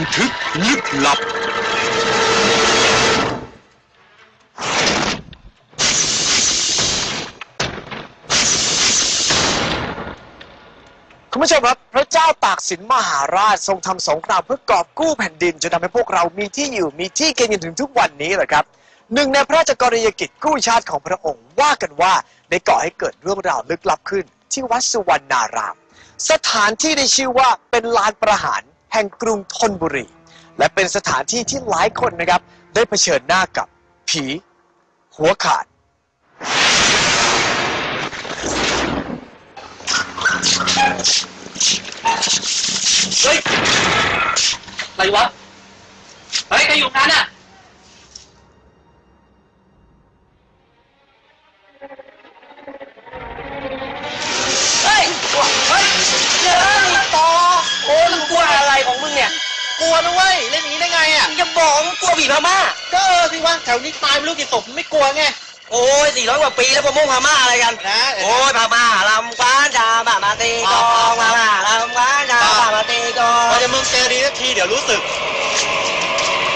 นทึกลึกลับ คุณผู้ชมครับ พระเจ้าตากสินมหาราชทรงทำสงครามเพื่อกอบกู้แผ่นดินจนทำให้พวกเรามีที่อยู่มีที่กินกันถึงทุกวันนี้แหละครับหนึ่งในพระราชกรณียกิจกู้ชาติของพระองค์ว่ากันว่าได้ก่อให้เกิดเรื่องราวลึกลับขึ้น ที่วัดสุวรรณาราม สถานที่ได้ชื่อว่าเป็นลานประหาร แห่งกรุงธนบุรี และเป็นสถานที่ที่หลายคนนะครับ ได้เผชิญหน้ากับผี หัวขาด เฮ้ย อะไรวะ เฮ้ยใครอยู่นั้นอะ นะเว้ยเล่นอย่างนี้ได้ไงอะมึงจะบอกมึงกลัวผีพม่า ก็เออสิวะแถวนี้ตายไม่รู้กี่ศพไม่กลัวไง โอ้ยสี่ร้อยกว่าปีแล้วพม่งพม่าอะไรกัน นะโอ้ยพม่าลำฟ้านดาบามาตีกองพม่าลำฟ้านดาบามาตีกองพอจะมึงเจอดีสักทีเดี๋ยวรู้สึก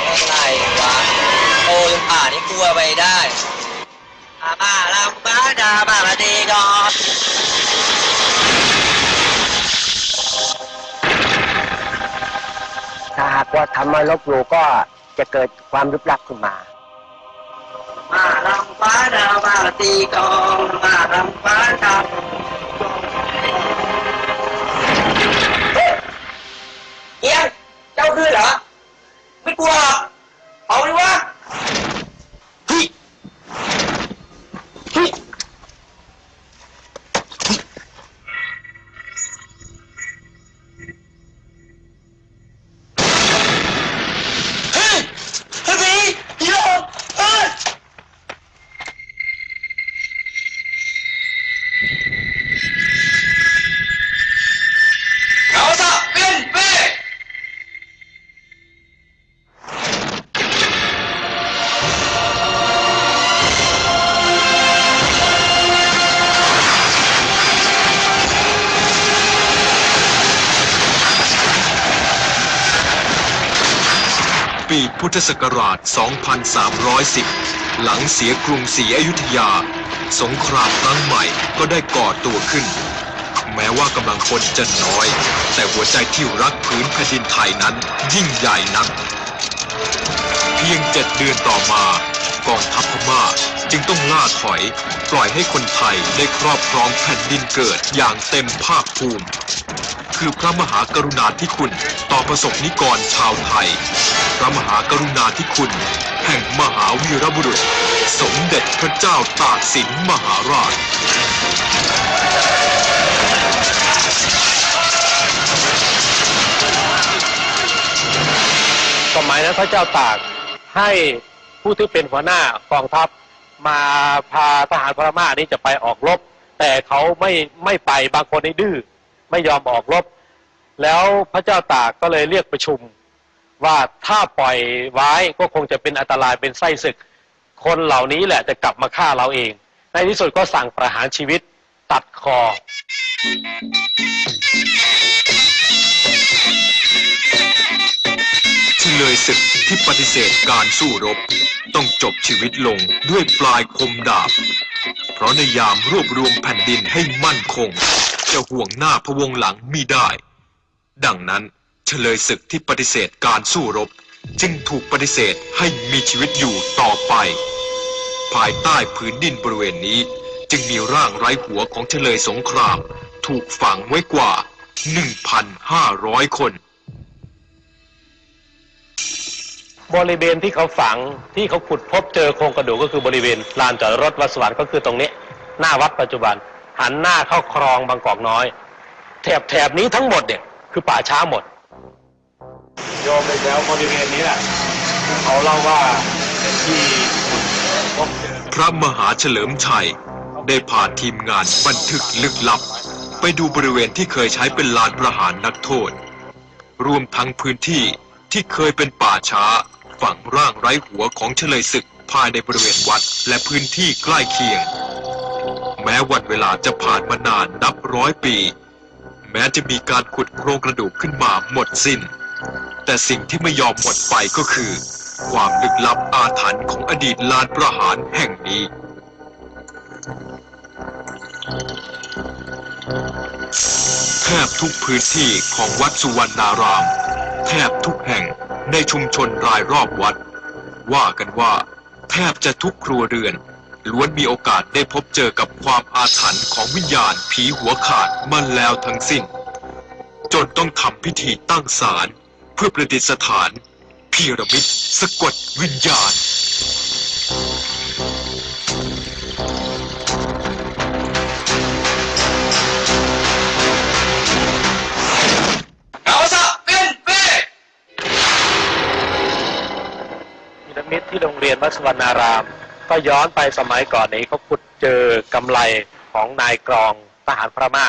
อะไรวะโอ้ยป่านี่กลัวไปได้อาบ้าลำบ้าดาบ้ามาดีก่อน ว่าทำมาลบหลู่ก็จะเกิดความลึกลับขึ้นมามาลำฟ้าดาบ้ามาตีกองมาลำฟ้าดาวเอียงเจ้าคือเหรอ ไม่กลัว เอาดิวะ พุทธศักราช 2310 หลังเสียกรุงศรีอยุธยา สงครามครั้งใหม่ก็ได้ก่อตัวขึ้น แม้ว่ากำลังคนจะน้อย แต่หัวใจที่รักพื้นแผ่นดินไทยนั้นยิ่งใหญ่นัก เพียงเจ็ดเดือนต่อมา กองทัพพม่า จึงต้องล่าถอย ปล่อยให้คนไทยได้ครอบครองแผ่นดินเกิดอย่างเต็มภาคภูมิ คือพระมหากรุณาธิคุณต่อประสบนิกรชาวไทย พระมหากรุณาธิคุณ แห่งมหาวีรบุรุษ สมเด็จพระเจ้าตากสินมหาราชสมัยนั้นพระเจ้าตากให้ ผู้ที่เป็นหัวหน้ากองทัพมาพาทหารพม่านี้จะไปออกรบ แต่เขาไม่ไม่ไปบางคนนี่ดื้อไม่ยอมออกรบ แล้วพระเจ้าตากก็เลยเรียกประชุม ว่าถ้าปล่อยไว้ก็คงจะเป็นอันตรายเป็นไส้ศึก คนเหล่านี้แหละจะกลับมาฆ่าเราเอง ในที่สุดก็สั่งประหารชีวิตตัดคอ เฉลยศึกที่ปฏิเสธการสู้รบ ต้องจบชีวิตลงด้วยปลายคมดาบ เพราะในยามรวบรวมแผ่นดินให้มั่นคง จะห่วงหน้าพะวงหลังมิได้ ดังนั้นเฉลยศึกที่ปฏิเสธการสู้รบ จึงถูกปฏิเสธให้มีชีวิตอยู่ต่อไป ภายใต้ผืนดินบริเวณนี้ จึงมีร่างไร้หัวของเฉลยสงคราม ถูกฝังไว้กว่า 1,500 คน บริเวณที่เขาฝังที่เขาขุดพบเจอโครงกระดูกก็คือบริเวณลานจอดรถวัดสวรรค์ก็คือตรงนี้ หน้าวัดปัจจุบัน หันหน้าเข้าคลองบางกอกน้อย แถบแถบนี้ทั้งหมดเนี่ยคือป่าช้าหมด โยมไปแล้วบริเวณนี้แหละเขาเล่าว่าเป็นที่ขุดพบเจอพระมหาเฉลิมชัยได้พาทีมงานบันทึกลึกลับ ไปดูบริเวณที่เคยใช้เป็นลานประหารนักโทษ รวมทั้งพื้นที่ที่เคยเป็นป่าช้า ฝังร่างไร้หัวของเฉลยศึกภายในบริเวณวัดและพื้นที่ใกล้เคียง แม้วันเวลาจะผ่านมานานนับร้อยปี แม้จะมีการขุดโครงกระดูกขึ้นมาหมดสิน้น แต่สิ่งที่ไม่ยอมหมดไปก็คือ ความลึกลับอาถรรพ์ของอดีตลานประหารแห่งนี้แทบทุกพื้นที่ของวัดสุวรรณาราม แทบทุกแห่ง ในชุมชนรายรอบวัด ว่ากันว่าแทบจะทุกครัวเรือน ล้วนมีโอกาสได้พบเจอกับความอาถรรพ์ของวิญญาณผีหัวขาดมาแล้วทั้งสิ้น จนต้องทำพิธีตั้งศาลเพื่อประดิษฐานพีระมิดสะกดวิญญาณ เรียนวัดสุวรรณาราม ก็ย้อนไปสมัยก่อนนี้เขาขุดเจอกำไรของนายกรองทหารพระม่า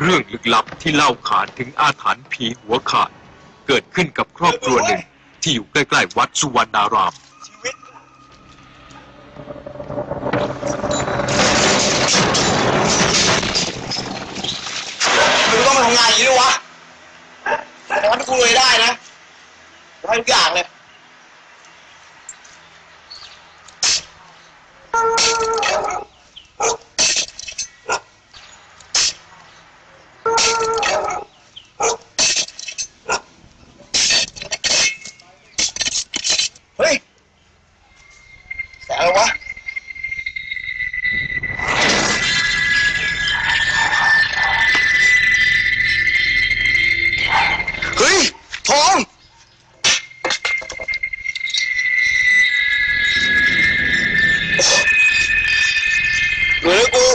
เรื่องลึกลับที่เล่าขานถึงอาถรรพ์ผีหัวขาด เกิดขึ้นกับครอบครัวหนึ่งที่อยู่ใกล้ ๆ วัดสุวรรณาราม องมาทำงานอย่างนี้ด้วยวะแต่ทำให้กูรวยได้นะให้ทุกอย่างเลย แสงอะไรวะ เฮ้ย ทอง เหมือนกู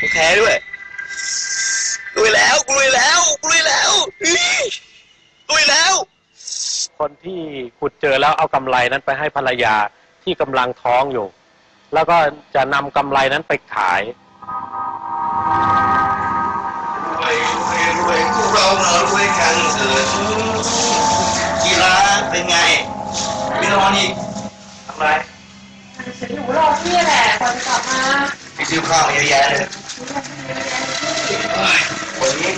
กูแพ้ด้วยรวยแล้วกูรวยแล้วกูรวยแล้วอื้อรวยแล้ว คนที่ขุด เจอแล้วเอากำไรนั้นไปให้ภรรยาที่กำลังท้องอยู่ แล้วก็จะนำกำไรนั้นไปขายรวยรวยรวยพวกเรามารวยกันเถิดกีฬาเป็นไงไม่นอนอีกทำไรฉันอยู่รอพี่แหละก่อนจะกลับมาไปซื้อข้าวมาเยอะแยะเลยเฮ้ยวันนี้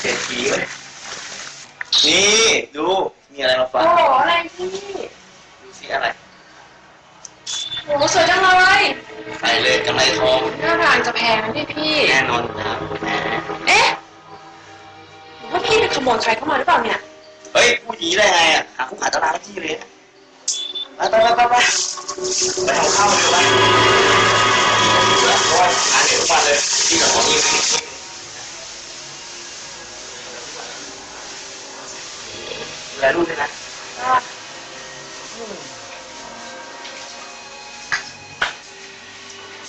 เจ็ดผีเลยนี่ดู มีอะไรมาฝาโอ้กโหอะไรพี่ดูสิอะไรโอ้โหสวยจังเลยใส่เลยกำไรทองหน้าทางจะแพงนะพี่พี่ แน่นอนนะแหมเอ๊ะหรือว่าพี่ไปขโมยใครเข้ามาหรือเปล่าเนี่ย เฮ้ยพูดอย่างนี้ได้ไงอะหาผู้ขายตลาดที่เลยนะไปไปไปไปไปไปทำข้าวเลยไปเพราะว่าหาเงินทุกวันเลยที่กับของนี้ แลลูกด้วยนะ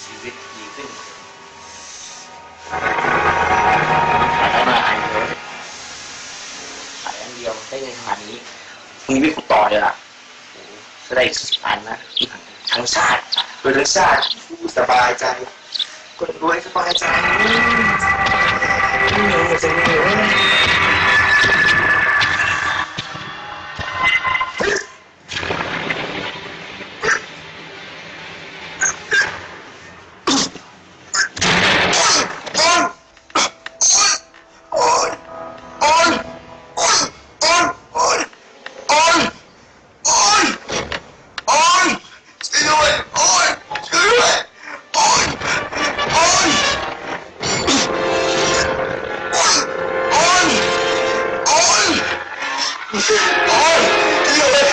ชีวิตดีขึ้นขายได้มาอันเดียวขายอันเดียวได้เงินขนาดนี้พรุ่งนี้ไม่ขุดต่อเลยล่ะโอ้โหจะได้อีกสิบอันนะทั้งชาติโดยทั้งชาติสบายใจคนรวยสบายใจไม่มีเงินจะมีเงิน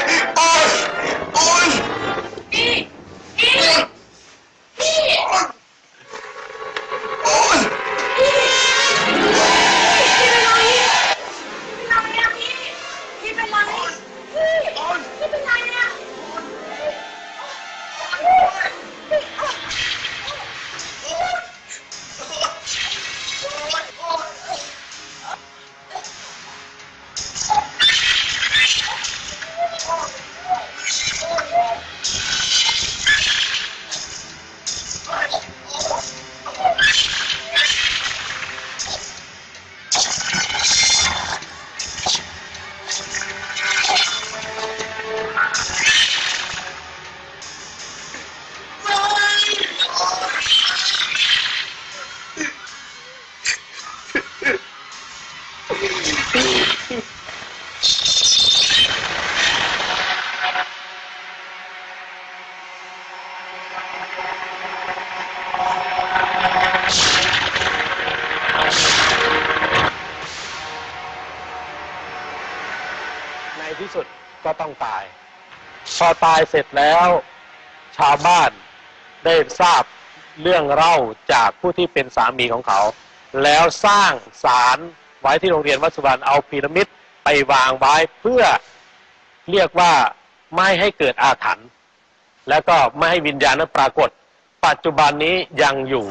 พี่ ในที่สุดก็ต้องตาย พอตายเสร็จแล้ว ชาวบ้านได้ทราบเรื่องเล่าจากผู้ที่เป็นสามีของเขา แล้วสร้างศาล ไว้ที่โรงเรียนวัดสุวรรณเอาพีระมิดไปวางไว้เพื่อเรียกว่าไม่ให้เกิดอาถรรพ์แล้วก็ไม่ให้วิญญาณนั้นปรากฏ ปัจจุบันนี้ยังอยู่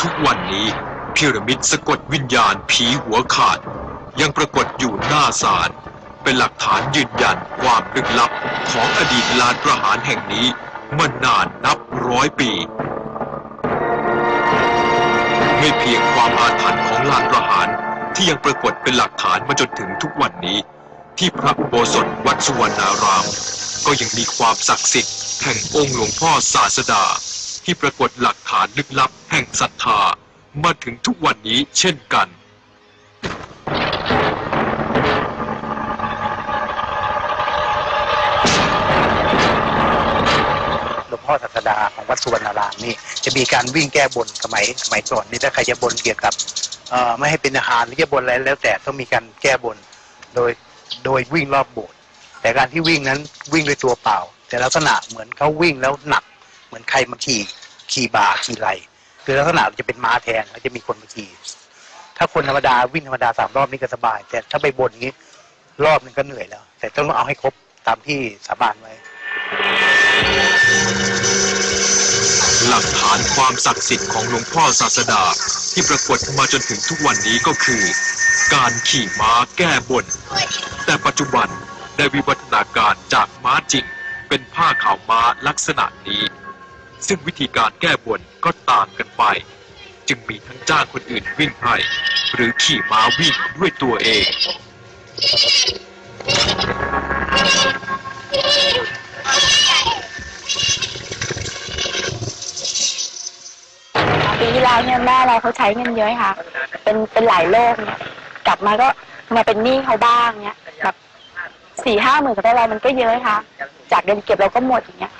ทุกวันนี้พีระมิดสะกดวิญญาณผีหัวขาด ยังปรากฏอยู่หน้าศาลเป็นหลักฐานยืนยันความลึกลับของอดีตลานประหารแห่งนี้มานานนับร้อยปี ไม่เพียงความอาถรรพ์ของลานประหารที่ยังปรากฏเป็นหลักฐานมาจนถึงทุกวันนี้ ที่พระอุโบสถวัดสุวรรณาราม ก็ยังมีความศักดิ์สิทธิ์แห่งองค์หลวงพ่อศาสดา ที่ปรากฏหลักฐานลึกลับแห่งศรัทธามาถึงทุกวันนี้เช่นกัน พ่อศาสดาของวัดสุวรรณารามนี่จะมีการวิ่งแก้บนสมัยสมัยก่อนนี่ถ้าใครจะบนเกี่ยวกับไม่ให้เป็นอาหารหรือจะบนอะไรแล้วแต่ต้องมีการแก้บนโดยโดยวิ่งรอบโบสถ์แต่การที่วิ่งนั้นวิ่งด้วยตัวเปล่า แต่ลักษณะเหมือนเขาวิ่งแล้วหนัก เหมือนใครมาขี่ขี่บ่าขี่ไหลคือลักษณะจะเป็นม้าแทนแล้วจะมีคนมาขี่ถ้าคนธรรมดาวิ่งธรรมดาสามรอบนี่ก็สบาย แต่ถ้าไปบนนี้รอบนึงก็เหนื่อยแล้ว แต่ต้องเอาให้ครบตามที่สาบานไว้ หลักฐานความศักดิ์สิทธิ์ของหลวงพ่อศาสดา ที่ปรากฏมาจนถึงทุกวันนี้ก็คือ การขี่ม้าแก้บน แต่ปัจจุบันได้วิวัฒนาการจากม้าจริง เป็นผ้าขาวม้าลักษณะนี้ ซึ่งวิธีการแก้บนก็ต่างกันไป จึงมีทั้งจ้างคนอื่นวิ่งให้หรือขี่ม้าวิ่งด้วยตัวเอง เขาใช้เงินเยอะค่ะ เป็นเป็นหลายโลกเนี่ย กลับมาก็มาเป็นหนี้เขาบ้างเนี่ยแบบสี่ห้าหมื่นกับเรามันก็เยอะค่ะ จากเงินเก็บเราก็หมดอย่างเงี้ย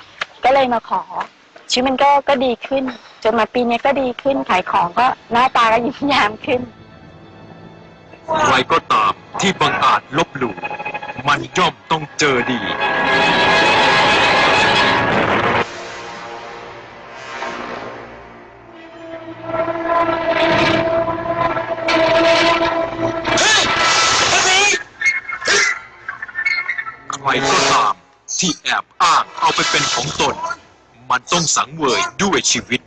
ก็เลยมาขอชีวิตมันก็ก็ดีขึ้น จนมาปีนี้ก็ดีขึ้นขายของก็หน้าตาก็ยิ้มแย้มขึ้นใครก็ตามที่บังอาจลบหลู่มันย่อมต้องเจอดี ที่แอบอ้างเอาไปเป็นของตน มันต้องสังเวยด้วยชีวิต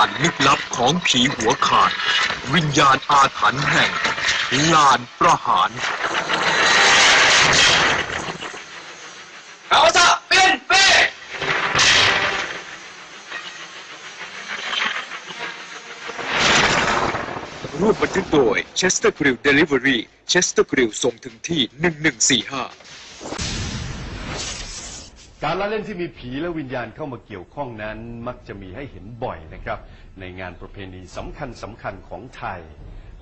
านลึกลับของผีหัวขาด วิญญาณอาถรรพ์แห่ง ลานประหารเราจะเป็นเป้ร่วมบันทึกโดย Chester Grill Delivery Chester Grill ส่งถึงที่ 1145 การละเล่นที่มีผีและวิญญาณเข้ามาเกี่ยวข้องนั้นมักจะมีให้เห็นบ่อยนะครับ ในงานประเพณีสำคัญสำคัญของไทย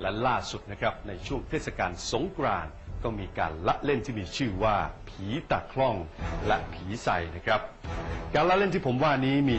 และล่าสุดนะครับในช่วงเทศกาลสงกรานต์ก็มีการละเล่นที่มีชื่อว่า ผีตาคล่องและผีใสนะครับ การละเล่นที่ผมว่านี้มี